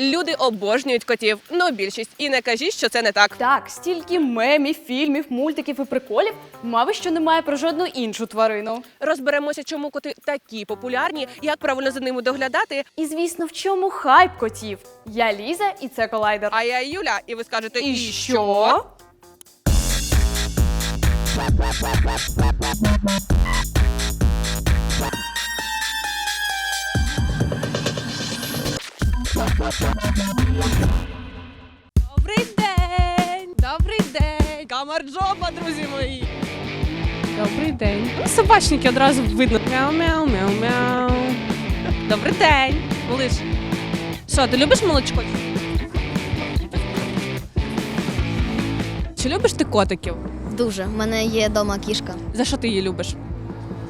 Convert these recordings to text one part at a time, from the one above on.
Люди обожнюють котів. Ну, більшість. І не кажіть, що це не так. Так, стільки мемів, фільмів, мультиків і приколів, мабуть, що немає про жодну іншу тварину. Розберемося, чому коти такі популярні, як правильно за ними доглядати. І звісно, в чому хайп котів? Я Ліза, і це колайдер. А я Юля, і ви скажете, І що? Добрий день! Добрий день! Камарджоба, друзі мої! Добрий день. Ну, Собачники одразу видно. Мяу-мяу, мяу-мяу. Добрий день. Малиш. Що, ти любиш молочко? Чи любиш ти котиків? Дуже. У мене є вдома кішка. За що ти її любиш?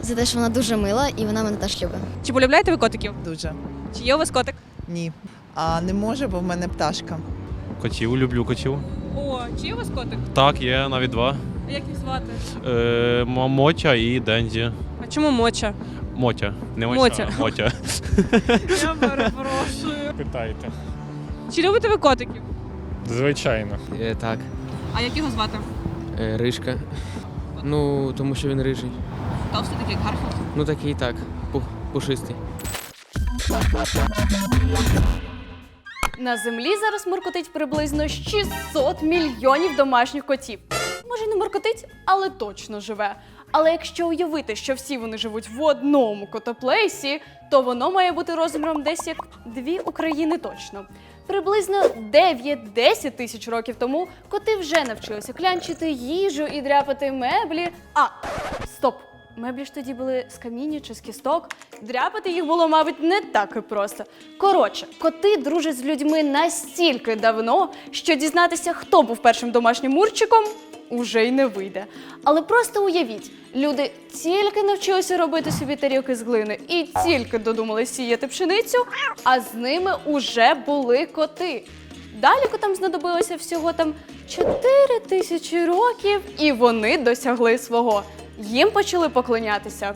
За те, що вона дуже мила і вона мене теж любить. Чи полюбляєте ви котиків? Дуже. Чи є у вас котик? Ні. А не може, бо в мене пташка. Котів, люблю котів. О, чи є у вас котик? Так, є навіть два. А як їх звати? Е, Мо- Мотя і Дензі. А чому моча? Мотя. Не Мотя, Мотя. а Мотя. Я перепрошую. Питайте. Чи любите ви котиків? Звичайно. Е, так, А як його звати? е, рижка. Ну, тому що він рижий. Товстий такий як Гарфілд. Ну такий так, пух, пушистий. На землі зараз муркотить приблизно 600 мільйонів домашніх котів. Може, не муркотить, але точно живе. Але якщо уявити, що всі вони живуть в одному котоплейсі, то воно має бути розміром десь як дві України точно. Приблизно 9-10 тисяч років тому коти вже навчилися клянчити їжу і дряпати меблі. А, стоп! Меблі ж тоді були з каміння чи з кісток. Дряпати їх було, мабуть, не так і просто. Коротше, коти дружать з людьми настільки давно, що дізнатися, хто був першим домашнім мурчиком, уже й не вийде. Але просто уявіть, люди тільки навчилися робити собі тарілки з глини і тільки додумали сіяти пшеницю, а з ними уже були коти. Далі котам знадобилося всього там 4 тисячі років, і вони досягли свого. Їм почали поклонятися.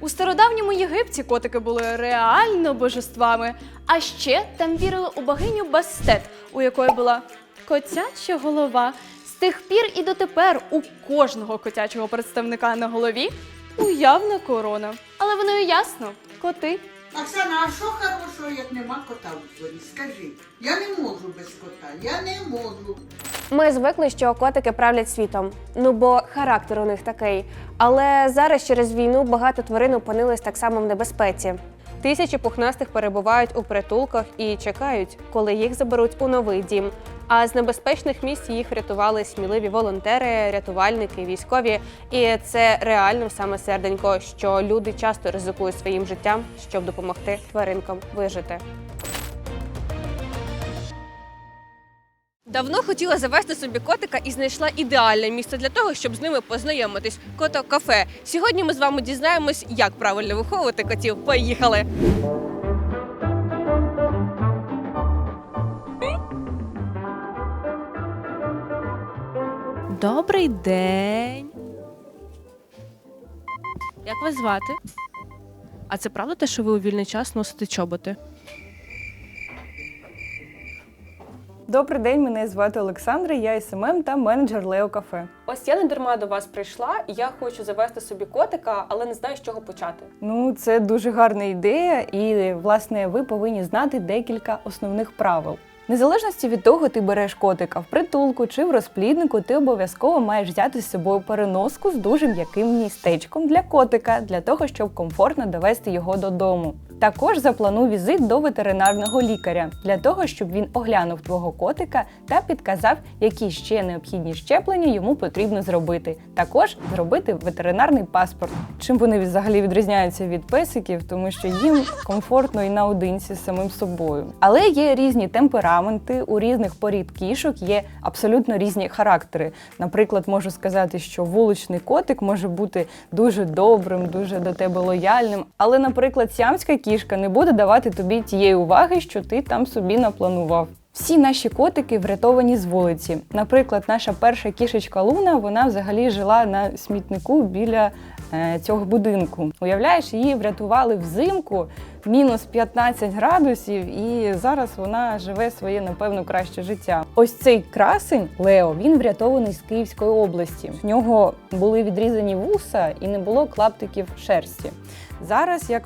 У стародавньому Єгипті котики були реально божествами, а ще там вірили у богиню Бастет, у якої була котяча голова. З тих пір і дотепер у кожного котячого представника на голові уявна корона. Але воно і ясно коти. Оксана, а що хорошого, як нема кота у дворі? Скажи. Я не можу без кота, я не можу. Ми звикли, що котики правлять світом. Ну бо характер у них такий. Але зараз через війну багато тварин опинились так само в небезпеці. Тисячі пухнастих перебувають у притулках і чекають, коли їх заберуть у новий дім. А з небезпечних місць їх врятували сміливі волонтери, рятувальники, військові. І це реально саме серденько, що люди часто ризикують своїм життям, щоб допомогти тваринкам вижити. Давно хотіла завести собі котика і знайшла ідеальне місце для того, щоб з ними познайомитись. Кото кафе. Сьогодні ми з вами дізнаємось, як правильно виховувати котів. Поїхали! Добрий день. Як вас звати? А це правда те, що ви у вільний час носите чоботи? Добрий день, мене звати Олександра, я СММ та менеджер Лео Кафе. Ось я не дарма до вас прийшла. Я хочу завести собі котика, але не знаю, з чого почати. Ну, це дуже гарна ідея, і власне ви повинні знати декілька основних правил. Незалежності від того, ти береш котика в притулку чи в розпліднику, ти обов'язково маєш взяти з собою переноску з дуже м'яким містечком для котика, для того, щоб комфортно довести його додому. Також заплануй візит до ветеринарного лікаря для того, щоб він оглянув твого котика та підказав, які ще необхідні щеплення йому потрібно зробити. Також зробити ветеринарний паспорт. Чим вони взагалі відрізняються від песиків, тому що їм комфортно і наодинці з самим собою. Але є різні темпераменти, у різних порід кішок є абсолютно різні характери. Наприклад, можу сказати, що вуличний котик може бути дуже добрим, дуже до тебе лояльним. Але, наприклад, сіамська кішка не буде давати тобі тієї уваги, що ти там собі напланував. Всі наші котики врятовані з вулиці. Наприклад, наша перша кішечка Луна, вона взагалі жила на смітнику біля цього будинку. Уявляєш, її врятували взимку мінус 15 градусів, і зараз вона живе своє, напевно, краще життя. Ось цей красень Лео він врятований з Київської області. В нього були відрізані вуса і не було клаптиків шерсті. Зараз, як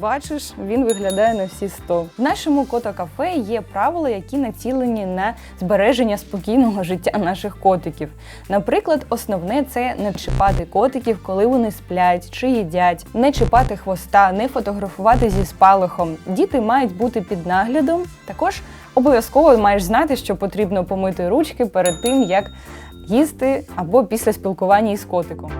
Бачиш, він виглядає на всі 100. В нашому кото-кафе є правила, які націлені на збереження спокійного життя наших котиків. Наприклад, основне це не чіпати котиків, коли вони сплять чи їдять, не чіпати хвоста, не фотографувати зі спалахом. Діти мають бути під наглядом. Також обов'язково маєш знати, що потрібно помити ручки перед тим, як їсти або після спілкування із котиком.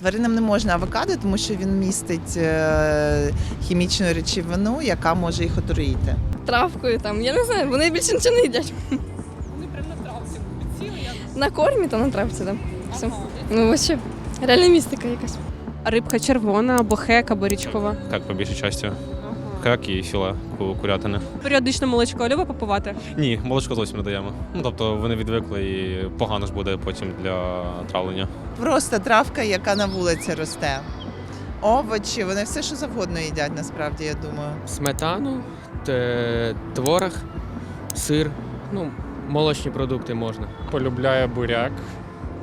Тваринам не можна авокадо, тому що він містить е, хімічну речовину, яка може їх отруїти. Травкою там, я не знаю, вони більше нічого не їдять. Вони прям на травці підсіли, На кормі та на травці, так. Все. Ну, взагалі, реальна містика якась. Рибка червона або хек, або річкова. Так, по більшій часті. Хек і філе курятини. Періодично молочко любить попивати. Ні, молочко зовсім не даємо. Ну тобто вони відвикли і погано ж буде потім для травлення. Просто травка, яка на вулиці росте. Овочі, вони все, що завгодно їдять, насправді, я думаю. Сметану, творог, сир, ну, молочні продукти можна. Полюбляє буряк.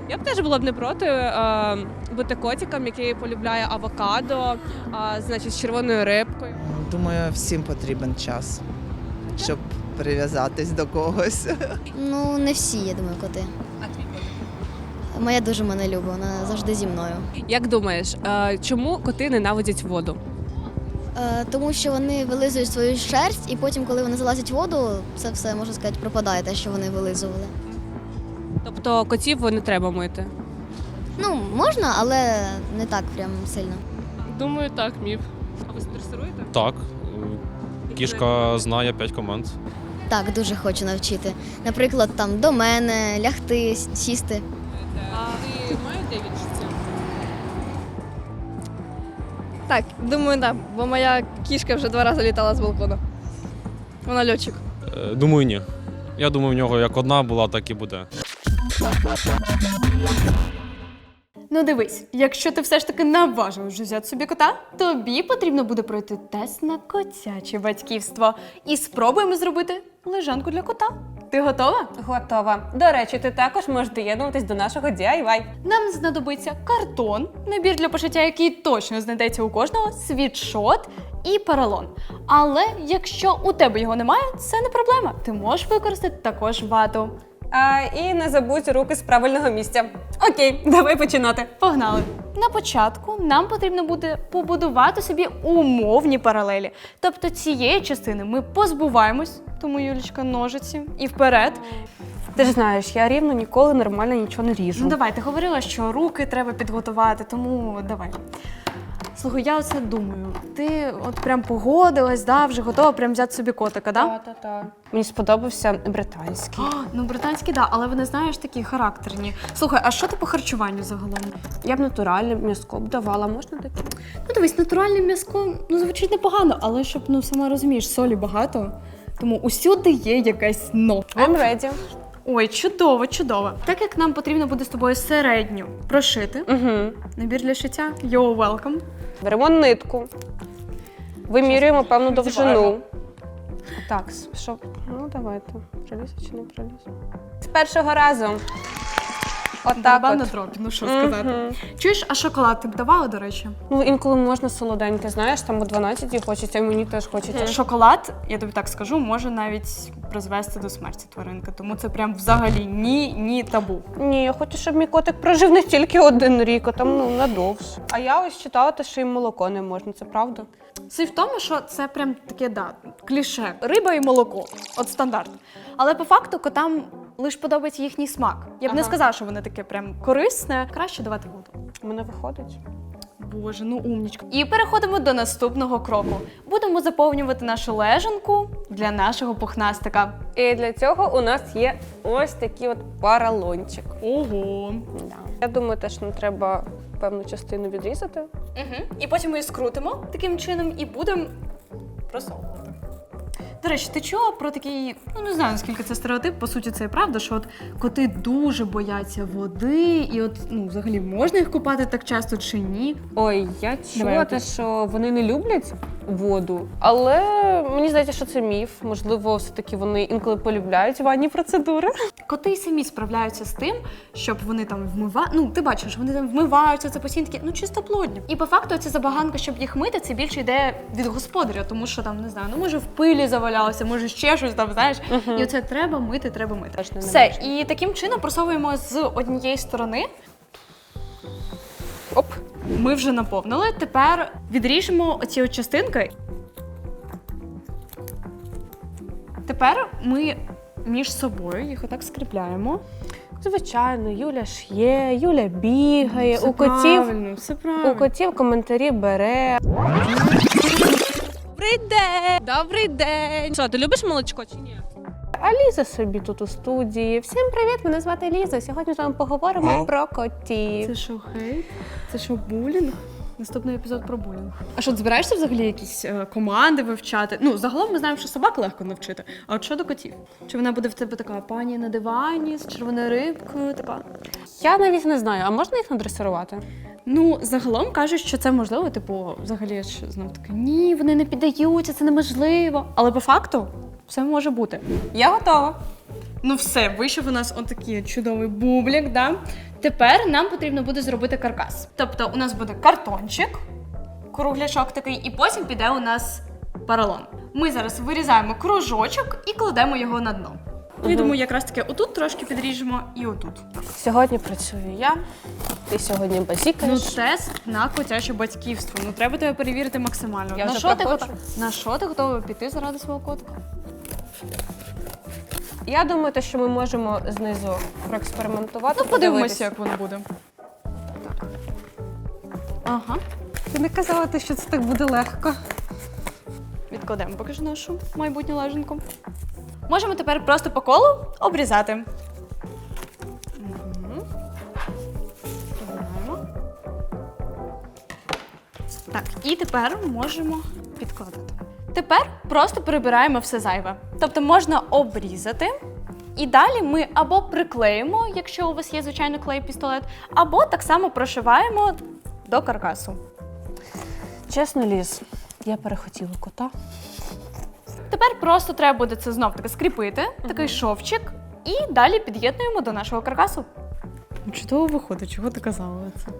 Я б теж була б не проти е, бути котиком, який полюбляє авокадо, е, значить, з червоною рибкою. Думаю, всім потрібен час, щоб прив'язатись до когось. Ну, не всі, я думаю, коти. Моя дуже мене любить, вона завжди зі мною. Як думаєш, е, чому коти ненавидять воду? Е, тому що вони вилизують свою шерсть, і потім, коли вони залазять в воду, це все можна сказати пропадає, те, що вони вилизували. Тобто котів не треба мити. Ну, можна, але не так прям сильно. Думаю, так, міф. А ви дресируєте? Так, кішка знає 5 команд. Так, дуже хочу навчити. Наприклад, там до мене, лягти, сісти. А ви маєте відчуття? Так, думаю, так, бо моя кішка вже два рази літала з балкону. Вона льотчик. Е, Думаю, ні. Я думаю, в нього як одна була, так і буде. Ну дивись, якщо ти все ж таки наважився взяти собі кота, тобі потрібно буде пройти тест на котяче батьківство. І спробуємо зробити лежанку для кота. Ти готова? Готова. До речі, ти також можеш доєднуватись до нашого DIY. Нам знадобиться картон, набір для пошиття, який точно знайдеться у кожного, світшот і поролон. Але якщо у тебе його немає, це не проблема. Ти можеш використати також вату. А, і не забудь руки з правильного місця. Окей, давай починати. Погнали! На початку нам потрібно буде побудувати собі умовні паралелі. Тобто цієї частини ми позбуваємось, тому Юлічка ножиці і вперед. Ти ж знаєш, я рівно ніколи нормально нічого не ріжу. Ну давай, ти говорила, що руки треба підготувати, тому давай. Слухай, я оце думаю. Ти от прям погодилась, да, вже готова прям взяти собі котика, да? Та-та-та. Мені сподобався британський. О, ну британські, да, але вони знаєш такі характерні. Слухай, а що ти по харчуванню загалом? Я б натуральне м'яско б давала, можна таке? Ну дивись, натуральне м'яско ну звучить непогано, але щоб ну сама розумієш, солі багато. Тому усюди є якась но. I'm ready. Ой, чудово, чудово. Так як нам потрібно буде з тобою середню прошити. Угу. Набір для шиття. You're welcome. Беремо нитку. Вимірюємо певну довжину. Так, що? Ну, давайте. Проліз чи не проліз? З першого разу. Отак Барабан на от. дробі, ну що сказати. Мгм. Чуєш, а шоколад ти б давала, до речі? Ну, інколи можна солоденьке, знаєш, там о 12 хочеться, і мені теж хочеться. Шоколад, я тобі так скажу, може навіть призвести до смерті тваринки. Тому це прям взагалі ні, ні табу. Ні, я хочу, щоб мій котик прожив не тільки один рік, а там ну надовше. А я ось читала, те, що їм молоко не можна, це правда? Суть в тому, що це прям таке да, кліше. Риба і молоко. От стандарт. Але по факту котам лише подобається їхній смак. Я б не Ага. сказала, що вони таке прям корисне. Краще давати воду. У мене виходить. Боже, ну умнічка. І переходимо до наступного кроку. Будемо заповнювати нашу лежанку для нашого пухнастика. І для цього у нас є ось такий от паралончик. Ого. Да. Я думаю, теж нам треба певну частину відрізати. Угу. І потім ми її скрутимо таким чином і будемо просовувати. До речі, ти чула про такий, ну не знаю наскільки це стереотип, по суті, це і правда, що от коти дуже бояться води, і от ну взагалі можна їх купати так часто чи ні? Ой, я чула те, що вони не люблять воду, але мені здається, що це міф. Можливо, все-таки вони інколи полюбляють ванні процедури. Коти й самі справляються з тим, щоб вони там вмивають. Ну, ти бачиш, вони там вмиваються, це постійно такі, ну чисто плодні. І по факту ця забаганка, щоб їх мити, це більше йде від господаря, тому що там не знаю, ну може в пилі завалялося, може ще щось там, знаєш. І оце треба мити, треба мити. Все, і таким чином просовуємо з однієї сторони. Оп. Ми вже наповнили. Тепер відріжемо оці частинки. Тепер ми між собою їх отак скріпляємо. Звичайно, Юля ш'є, Юля бігає, Все у котів правильно, все правильно. у котів коментарі бере. Добрий день! Добрий день! Що, ти любиш молочко чи ні? А Ліза собі тут у студії. Всім привіт! Мене звати Ліза. Сьогодні з вами поговоримо про котів. Це що, хейт? Це що, булінг? Наступний епізод про булінг. А що, ти збираєшся взагалі якісь е, команди вивчати? Ну, загалом ми знаємо, що собак легко навчити. А от щодо котів? Чи вона буде в тебе така пані на дивані з червоною рибкою? Така? Я навіть не знаю, а можна їх надресирувати? Ну, загалом кажуть, що це можливо, типу, взагалі ж знов таки, ні, вони не піддаються, це неможливо. Але по факту все може бути. Я готова. Ну все, вийшов у нас отакий чудовий бублік, да? Тепер нам потрібно буде зробити каркас. Тобто у нас буде картончик, кругляшок такий, і потім піде у нас поролон. Ми зараз вирізаємо кружочок і кладемо його на дно. Ну, Я думаю, якраз таки отут трошки підріжемо і отут. Сьогодні працюю я. Ти сьогодні Ну, базікаєш. тест на котяче батьківство. Ну треба тебе перевірити максимально. Я на, вже що ти проходжу. готова? на що ти готова піти заради свого котика? Я думаю, те, що ми можемо знизу проекспериментувати. Ну, подивимося, як воно буде. Ага. Ти не казала, те, що це так буде легко. Відкладемо поки що нашу майбутню лежанку. Можемо тепер просто по колу обрізати. Так, і тепер можемо. Тепер просто прибираємо все зайве. Тобто можна обрізати. І далі ми або приклеїмо, якщо у вас є звичайно клей-пістолет, або так само прошиваємо до каркасу. Чесно, Ліз, я перехотіла кота. Тепер просто треба буде це знов таки скріпити, такий шовчик, і далі під'єднуємо до нашого каркасу. Чудово виходить, чого ти казала це?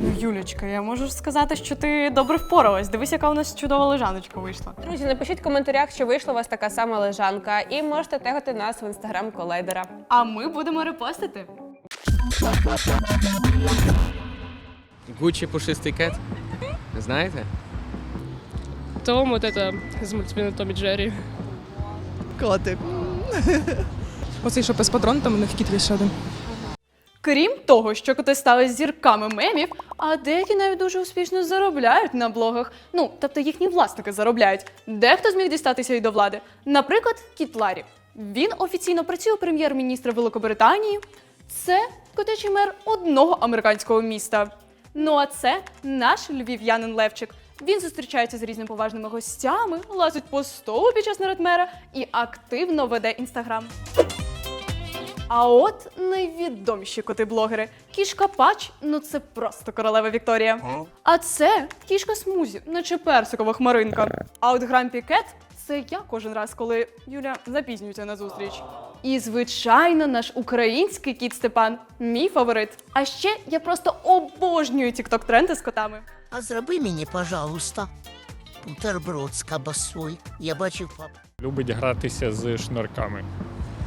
Ну, Юлечка, я можу сказати, що ти добре впоралась. Дивись, яка у нас чудова лежаночка вийшла. Друзі, напишіть в коментарях, чи вийшла у вас така сама лежанка, і можете тегати нас в інстаграм колейдера. А ми будемо репостити. Гуччі пушистий кет. Знаєте? Том, вот это з мультфільму Том і Джері. Котик. Оцей, що без патрон, там у них кіт ще один. Крім того, що коти стали зірками мемів, а деякі навіть дуже успішно заробляють на блогах. Ну, тобто їхні власники заробляють. Дехто зміг дістатися і до влади. Наприклад, Кіт Ларі. Він офіційно працює прем'єр-міністра Великобританії. Це котячий мер одного американського міста. Ну а це наш львів'янин Левчик. Він зустрічається з різними поважними гостями, лазить по столу під час нарадмера і активно веде інстаграм. А от найвідоміші коти-блогери. Кішка Пач, ну це просто королева Вікторія. А це кішка Смузі, наче персикова хмаринка. А от Грампі Кет це я кожен раз, коли Юля запізнюється на зустріч. І, звичайно, наш український кіт Степан мій фаворит. А ще я просто обожнюю тікток-тренди з котами. А зроби мені, пожалуйста, бутерброд з кабасою. Я бачив пап. Любить гратися з шнурками.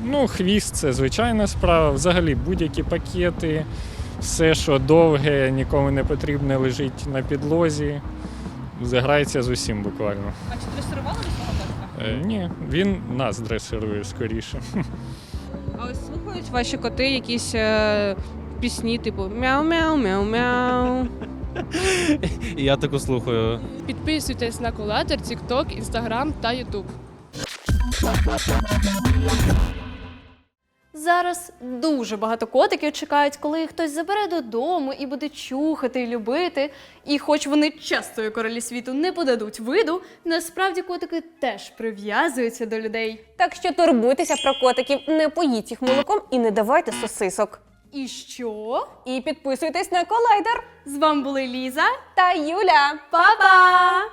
Ну, хвіст це звичайна справа. Взагалі будь-які пакети, все, що довге, нікому не потрібне, лежить на підлозі. Заграється з усім буквально. А чи дресирували ви свого котика? Е, ні, він нас дресирує скоріше. А ось слухають ваші коти якісь е, пісні, типу мяу-мяу-мяу-мяу. І я таку слухаю. Підписуйтесь на Колатер, TikTok, Instagram та YouTube. Зараз дуже багато котиків чекають, коли їх хтось забере додому і буде чухати і любити. І хоч вони часто королі світу не подадуть виду, насправді котики теж прив'язуються до людей. Так що турбуйтеся про котиків, не поїдь їх молоком і не давайте сосисок. І що? І підписуйтесь на колайдер З вами були Ліза. та Юля. Па-па!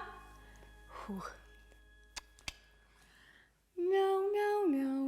Фух. Мяу, мяу, мяу, мяу.